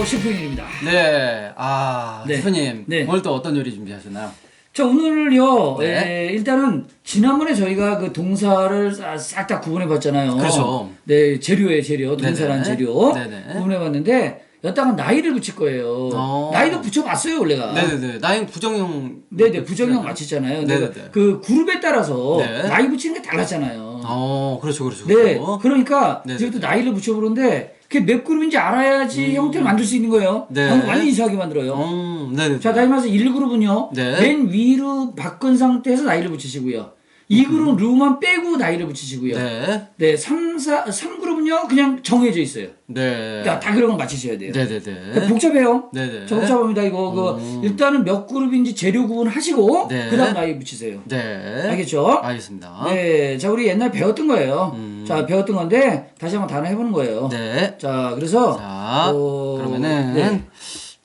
안녕하세요 셰프인입니다. 네, 아 네. 셰프님 네. 오늘 또 어떤 요리 준비하셨나요? 자 오늘요 네. 에, 일단은 지난번에 저희가 그 동사를 싹 다 구분해 봤잖아요. 그렇죠. 네 재료에 재료 동사란 네네. 재료 네네. 구분해 봤는데 여기다가 나이를 붙일 거예요. 어. 나이도 붙여봤어요 원래가. 네네네, 나인 부정형. 네네 부정형 맞췄잖아요. 근데 네네네. 그 그룹에 따라서 네. 나이 붙이는 게 달랐잖아요. 어, 그렇죠, 그렇죠. 네, 그렇죠. 그러니까 네네네. 나이를 붙여보는데 그게 몇 그룹인지 알아야지 형태를 만들 수 있는 거예요. 네. 방금 완전 이상하게 만들어요. 음, 네네. 자, 다시 말해서 1그룹은요. 네. 맨 위로 바꾼 상태에서 나이를 붙이시고요. 2그룹은 루만 빼고 나이를 붙이시고요. 네. 네, 3, 4, 3 그룹은요. 그냥 정해져 있어요. 네. 그러니까 다 그런 걸 맞추셔야 돼요. 네네네. 그러니까 복잡해요. 네네. 저 복잡합니다. 이거 그 일단은 몇 그룹인지 재료 구분하시고 네. 그 다음 나이 붙이세요. 네. 알겠죠? 알겠습니다. 네, 자 우리 옛날 배웠던 거예요. 음. 자 배웠던 건데 다시 한번 단어 해보는 거예요. 네. 자 그래서 자, 어, 그러면은 네,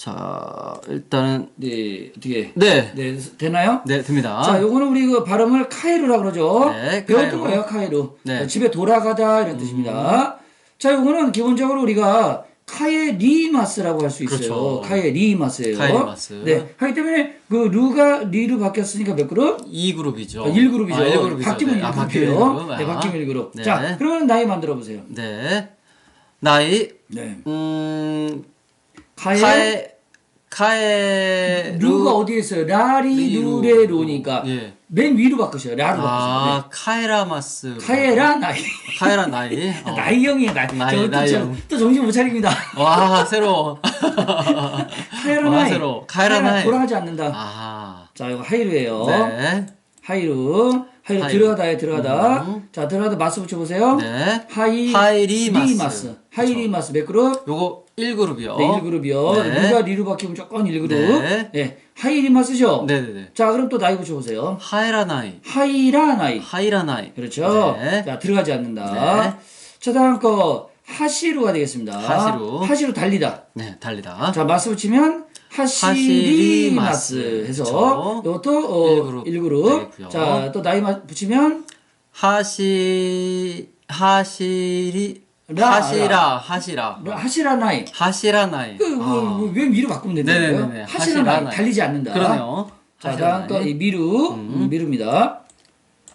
자 일단은 네 어떻게 네, 네 되나요? 네 됩니다. 자, 요거는 우리 그 발음을 카에루라 그러죠. 네, 배웠던. 거예요, 카에루. 네. 자, 집에 돌아가다 이런 뜻입니다. 자, 요거는 기본적으로 우리가 카에리마스라고 할 수 있어요. 그렇죠. 카에리마스예요. 카에리마스. 네. 하기 때문에 그 루가 리로 바뀌었으니까 몇 그룹? 2그룹이죠. 아, 1그룹이죠. 아, 1그룹이죠. 바뀌면 네. 아, 1그룹이에요. 바뀌면 1그룹. 네, 아. 바뀌면 1그룹. 네. 자, 그러면 나이 만들어 보세요. 네. 나이 네. 음 카에, 카에 카에 루가 어디에 있어요? 라리 리루. 루레 로니까 예. 맨 위로 바꾸셔요. 라로 바꾸셔요. 아 카에라마스 네. 카에라 나이. 카에라 나이 어. 나이 형이에요, 나이. 나이, 저 또, 나이형. 저, 또 정신 못 차립니다. 와 새로워 카에라 와, 나이. 새로워. 카에라 나이. 돌아가지 않는다. 아 자, 이거 하이루예요. 네. 하이루. 하이루 하이루. 들어가다에 들어가다. 음. 자, 들어가다 마스 붙여보세요. 네. 하이, 하이리마스. 리마스. 하이리마스 몇 그룹? 요거 1그룹이요. 네, 1그룹이요. 네. 누가 리로 바뀌면 조금 1그룹. 네. 네. 하이리마스죠? 네네네. 자, 그럼 또 나이 붙여보세요. 하이라 나이. 하이라 나이. 하이라 나이. 그렇죠. 네. 자, 들어가지 않는다. 네. 자, 다음 거 하시루가 되겠습니다. 하시루. 하시루 달리다. 네, 달리다. 자, 마스 붙이면 하시리마스. 해서 그쵸. 이것도 어, 일그룹 1그룹. 되겠고요. 자, 또 나이 마- 붙이면 하시 하시리 라, 하시라 하시라 하시라 나이. 하시라 나이. 그, 아. 그, 왜 미루 바꾸면 된다고요? 네네네네. 하시라 하시라 나이. 나이. 달리지 않는다. 그러네요. 자, 다음 거 나이. 이 미루. 음, 미루입니다.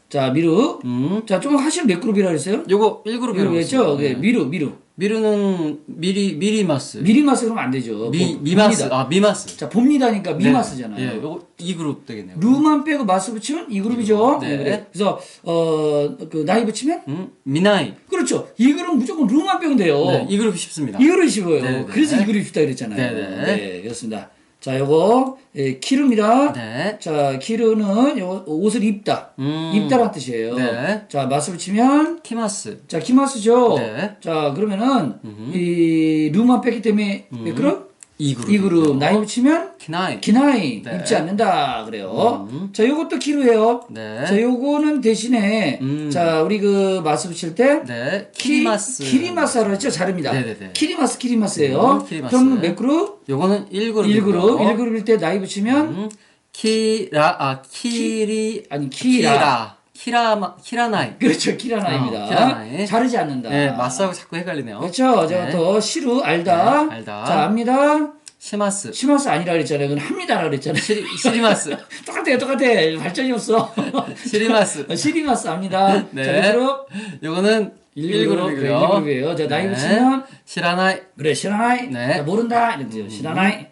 자, 미루. 음. 자, 좀 하시루 몇 그룹이라 그랬어요? 요거 1그룹이라고 미루 했죠? 네, 미루, 미루. 미루는 미리 미리마스. 미리마스 그러면 안 되죠. 미 봅- 미마스. 봅니다. 아, 미마스. 자, 봅니다니까 미마스잖아요. 네. 예, 요거 2그룹 되겠네요. 루만 빼고 마스 붙이면 이 그룹이죠. 네. 네, 그래. 그래 서 어 그 나이 붙이면 음, 미나이. 그렇죠. 이 그룹 무조건 루만 빼면 돼요. 네, 2그룹 쉽습니다. 이 그룹이 쉬워요. 네, 네. 그래서 이 그룹이 쉽다 그랬잖아요. 네, 네. 네, 그렇습니다. 자, 요거 예, 키루입니다. 네. 자, 키루는 요 옷을 입다. 음. 입다란 뜻이에요. 네. 자, 마스 붙이면 키마스. 자, 키마스죠. 네. 자, 그러면은 이 루만 뺐기 때문에 몇 그룹? 2그룹. 이 그룹 나이 붙이면 키나이. 기나이 네. 입지 않는다 그래요. 자, 요것도 키루예요. 네. 자, 요거는 대신에 음. 자, 우리 그 마스 붙일 때 네. 키- 키리마스. 키리마스라고 했죠? 잘합니다. 네네네. 키리마스 키리마스예요. 음, 키리마스. 그럼 몇 그룹? 요거는 1그룹. 1그룹. 1그룹일 때 나이 붙이면 음, 키라 아 키리 아니 키라. 키라 키라마 키라나이. 그렇죠. 키라나입니다. 어. 자르지 않는다. 네, 마스하고 자꾸 헷갈리네요. 그렇죠. 자, 네. 또 시루 알다. 네, 알다. 자, 압니다. 시마스. 시마스 아니라 그랬잖아요. 그건 합니다라 그랬잖아요. 시리, 시리마스. 똑같아요. 똑같아. 발전이 없어. 시리마스. 어, 시리마스 압니다. 네. 자, 몇 그룹? 요거는 1그룹. 1그룹이고요. 1그룹이에요. 자, 나이 네. 붙이면 시라나이. 그래 시라나이 네. 자, 모른다 이런 뜻이에요 시라나이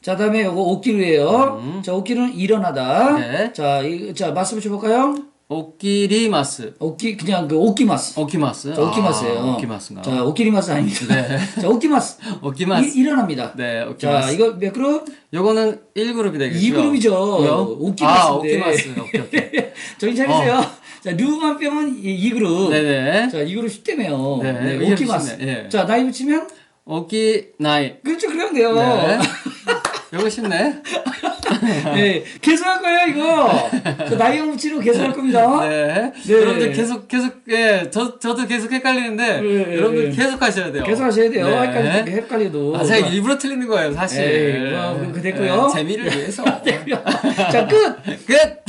자 다음에 요거 옥기루예요 자 옥기루는 일어나다 음. 네. 자, 이, 자 마스 붙여볼까요 오키리마스. 옥기 그냥 그 옥기마스 오키마스. 자, 옥기마스예요 아, 오키마스인가. 자 옥기리마스 아닙니다 네. 자 옥기마스 오키마스. 이, 일어납니다 네, 자 오키마스. 이거 몇 그룹? 요거는 1그룹이 되겠죠. 2그룹이죠 왜요? 옥기마스인데 아, 오키마스. 오케이, 오케이. 정신 차리세요 자 류만 빼면 2그룹 어. 네네. 자 2그룹 쉽다며요 네, 네, 이게 옥기마스 쉽네, 예. 자 나이 붙이면 오키나이. 그렇죠 그러면 돼요 네. 요거 쉽네. 네, 계속할 거예요, 이거. 그 나이형 붙이로 계속할 겁니다. 네. 네. 여러분들 계속 계속 예, 저 저도 계속 헷갈리는데 네, 여러분들 네. 계속 하셔야 돼요. 계속 하셔야 돼요. 네. 헷갈리, 헷갈려도. 아, 제가 일부러 틀리는 거예요, 사실. 에이, 뭐, 그- 그 됐고요. 네, 재미를 위해서. 자, 끝! 끝. 네.